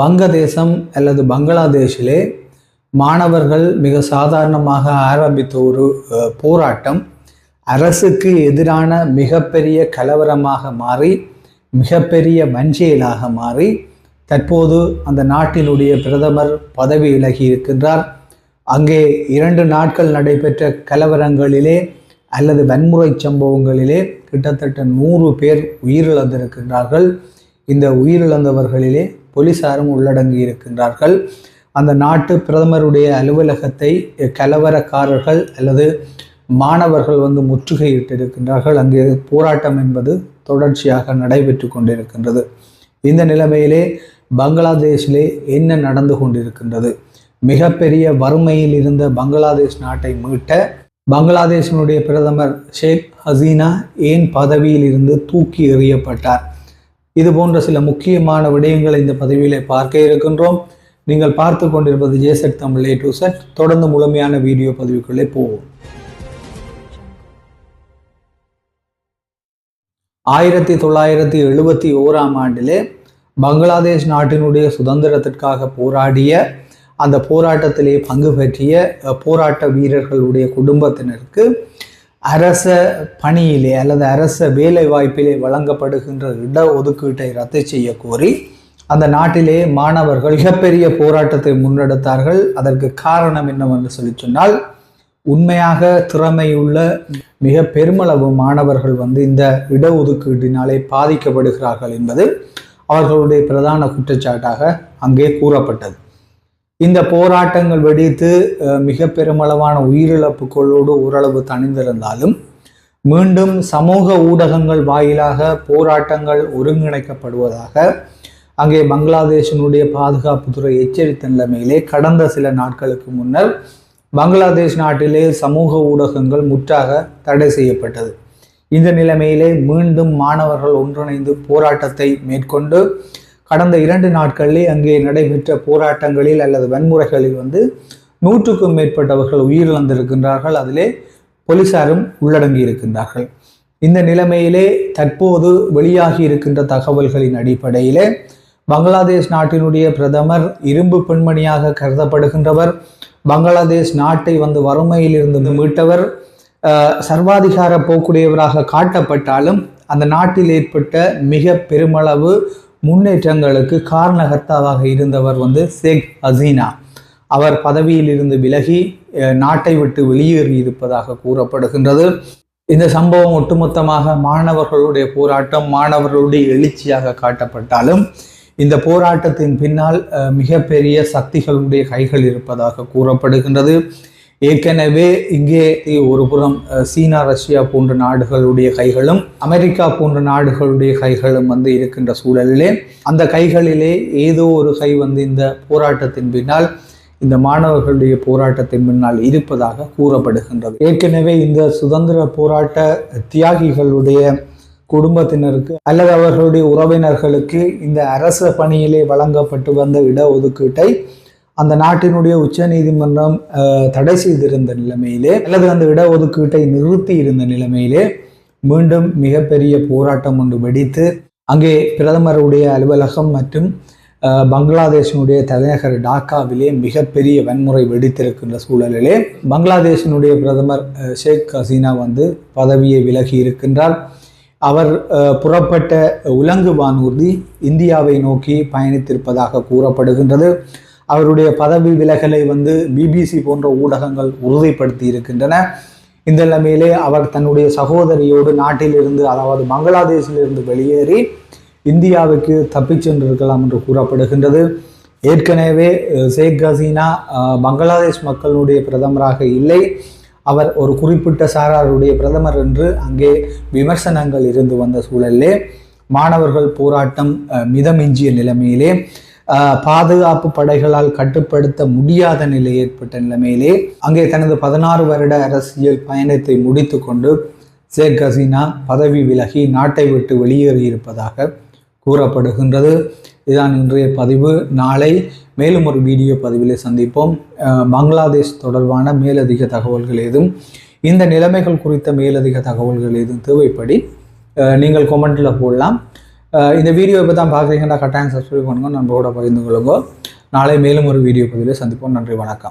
வங்கதேசம் அல்லது பங்களாதேஷிலே மாணவர்கள் மிக சாதாரணமாக ஆரம்பித்த ஒரு போராட்டம். அரசுக்கு எதிரான மிகப்பெரிய கலவரமாக மாறி மிகப்பெரிய வஞ்சியலாக மாறி தற்போது அந்த நாட்டினுடைய பிரதமர் பதவி விலகி இருக்கின்றார். அங்கே இரண்டு நாட்கள் நடைபெற்ற கலவரங்களிலே அல்லது வன்முறை சம்பவங்களிலே கிட்டத்தட்ட நூறு பேர் உயிரிழந்திருக்கின்றார்கள். இந்த உயிரிழந்தவர்களிலே போலீசாரும் உள்ளடங்கி இருக்கின்றார்கள். அந்த நாட்டு பிரதமருடைய அலுவலகத்தை கலவரக்காரர்கள் அல்லது மாணவர்கள் வந்து முற்றுகையிட்டிருக்கின்றார்கள். அங்கே போராட்டம் என்பது தொடர்ச்சியாக நடைபெற்று கொண்டிருக்கின்றது. இந்த நிலைமையிலே பங்களாதேஷிலே என்ன நடந்து கொண்டிருக்கின்றது? மிகப்பெரிய வறுமையில் இருந்த பங்களாதேஷ் நாட்டை மீட்ட பங்களாதேஷினுடைய பிரதமர் ஷேக் ஹசீனா ஏன் பதவியில் இருந்து தூக்கி எறியப்பட்டார்? இது போன்ற சில முக்கியமான விடயங்களை இந்த பதிவிலே பார்க்க இருக்கின்றோம். நீங்கள் பார்த்து கொண்டிருப்பது JZ Tamil A to Z. தொடர்ந்து முழுமையான வீடியோ பதிவுக்குள்ளே போவோம். ஆயிரத்தி தொள்ளாயிரத்தி எழுபத்தி ஓராம் ஆண்டிலே பங்களாதேஷ் நாட்டினுடைய சுதந்திரத்திற்காக போராடிய அந்த போராட்டத்திலே பங்கு பெற்றிய அஹ், போராட்ட வீரர்களுடைய குடும்பத்தினருக்கு அரச பணியிலே அல்லது அரச வேலை வாய்ப்பிலே வழங்கப்படுகின்ற இட ஒதுக்கீட்டை ரத்து செய்ய கோரி அந்த நாட்டிலே மாணவர்கள் மிகப்பெரிய போராட்டத்தை முன்னெடுத்தார்கள். அதற்கு காரணம் என்னவென்று சொல்லி சொன்னால் உண்மையாக திறமையுள்ள மிக பெருமளவு மாணவர்கள் வந்து இந்த இடஒதுக்கீட்டினாலே பாதிக்கப்படுகிறார்கள் என்பது அவர்களுடைய பிரதான குற்றச்சாட்டாக அங்கே கூறப்பட்டது. இந்த போராட்டங்கள் வெடித்து மிக பெருமளவான உயிரிழப்புகளோடு ஓரளவு தணிந்திருந்தாலும் மீண்டும் சமூக ஊடகங்கள் வாயிலாக போராட்டங்கள் ஒருங்கிணைக்கப்படுவதாக அங்கே பங்களாதேஷினுடைய பாதுகாப்புத்துறை எச்சரித்த நிலைமையிலே கடந்த சில நாட்களுக்கு முன்னர் பங்களாதேஷ் நாட்டிலே சமூக ஊடகங்கள் முற்றாக தடை செய்யப்பட்டது. இந்த நிலைமையிலே மீண்டும் மாணவர்கள் ஒன்றிணைந்து போராட்டத்தை மேற்கொண்டு கடந்த இரண்டு நாட்களில் அங்கே நடைபெற்ற போராட்டங்களில் அல்லது வன்முறைகளில் வந்து நூற்றுக்கும் மேற்பட்டவர்கள் உயிரிழந்திருக்கின்றார்கள். அதிலே போலீசாரும் உள்ளடங்கி இருக்கின்றார்கள். இந்த நிலைமையிலே தற்போது வெளியாகி இருக்கின்ற தகவல்களின் அடிப்படையிலே பங்களாதேஷ் நாட்டினுடைய பிரதமர் இரும்பு பெண்மணியாக கருதப்படுகின்றவர் பங்களாதேஷ் நாட்டை வந்து வறுமையில் இருந்து மீட்டவர் சர்வாதிகார போக்குடையவராக காட்டப்பட்டாலும் அந்த நாட்டில் ஏற்பட்ட மிக பெருமளவு முன்னேற்றங்களுக்கு காரணகர்த்தாவாக இருந்தவர் வந்து ஷேக் ஹசீனா. அவர் பதவியில் இருந்து விலகி நாட்டை விட்டு வெளியேறி இருப்பதாக கூறப்படுகின்றது. இந்த சம்பவம் ஒட்டுமொத்தமாக மாணவர்களுடைய போராட்டம் மாணவர்களுடைய எழுச்சியாக காட்டப்பட்டாலும் இந்த போராட்டத்தின் பின்னால் மிகப்பெரிய சக்திகளுடைய கைகள் இருப்பதாக கூறப்படுகின்றது. ஏற்கனவே இங்கே ஒரு புறம் சீனா ரஷ்யா போன்ற நாடுகளுடைய கைகளும் அமெரிக்கா போன்ற நாடுகளுடைய கைகளும் வந்து இருக்கின்ற சூழலிலே. அந்த கைகளிலே ஏதோ ஒரு கை வந்து இந்த போராட்டத்தின் பின்னால் இந்த மாணவர்களுடைய போராட்டத்தின் பின்னால் இருப்பதாக கூறப்படுகின்றது. ஏற்கனவே இந்த சுதந்திர போராட்ட தியாகிகளுடைய குடும்பத்தினருக்கு அல்லது அவர்களுடைய உறவினர்களுக்கு இந்த அரச பணியிலே வழங்கப்பட்டு வந்த இடஒதுக்கீட்டை அந்த நாட்டினுடைய உச்ச நீதிமன்றம் தடை செய்திருந்த நிலைமையிலே அல்லது அந்த இடஒதுக்கீட்டை நிறுத்தி இருந்த நிலைமையிலே மீண்டும் மிகப்பெரிய போராட்டம் ஒன்று வெடித்து அங்கே பிரதமருடைய அலுவலகம் மற்றும் பங்களாதேஷினுடைய தலைநகர் டாக்காவிலே மிகப்பெரிய வன்முறை வெடித்திருக்கின்ற சூழலிலே பங்களாதேஷினுடைய பிரதமர் ஷேக் ஹசீனா வந்து பதவியை விலகி இருக்கின்றார். அவர் புறப்பட்ட உலங்கு வானூர்தி இந்தியாவை நோக்கி பயணித்திருப்பதாக கூறப்படுகின்றது. அவருடைய பதவி விலகலை வந்து பிபிசி போன்ற ஊடகங்கள் உறுதிப்படுத்தி இருக்கின்றன. இந்த நிலைமையிலே அவர் தன்னுடைய சகோதரியோடு நாட்டிலிருந்து அதாவது பங்களாதேஷிலிருந்து வெளியேறி இந்தியாவுக்கு தப்பிச் சென்றிருக்கலாம் என்று கூறப்படுகின்றது. ஏற்கனவே ஷேக் ஹசீனா பங்களாதேஷ் மக்களுடைய பிரதமராக இல்லை. அவர் ஒரு குறிப்பிட்ட சாராருடைய பிரதமர் என்று அங்கே விமர்சனங்கள் இருந்து வந்த சூழலிலே மாணவர்கள் போராட்டம் மிதமிஞ்சிய நிலைமையிலே பாதுகாப்பு படைகளால் கட்டுப்படுத்த முடியாத நிலை ஏற்பட்ட நிலைமையிலே அங்கே தனது பதினாறு வருட அரசியல் பயணத்தை முடித்து கொண்டு ஷேக் ஹசீனா பதவி விலகி நாட்டை விட்டு வெளியேறியிருப்பதாக கூறப்படுகின்றது. இதுதான் இன்றைய பதிவு. நாளை மேலும் ஒரு வீடியோ பதிவில் சந்திப்போம். பங்களாதேஷ் தொடர்பான மேலதிக தகவல்கள் ஏதும் இந்த நிலைமைகள் குறித்த மேலதிக தகவல்கள் ஏதும் தேவைப்படி நீங்கள் கொமெண்ட்டில் போடலாம். இந்த வீடியோ இப்போ தான் பார்க்குறீங்கன்னா கட்டாயம் சப்ஸ்கிரைப் பண்ணுங்க நண்பரோட பகிர்ந்து கொள்ளுங்க. நாளை மேலும் ஒரு வீடியோ பதிவில் சந்திப்போம். நன்றி வணக்கம்.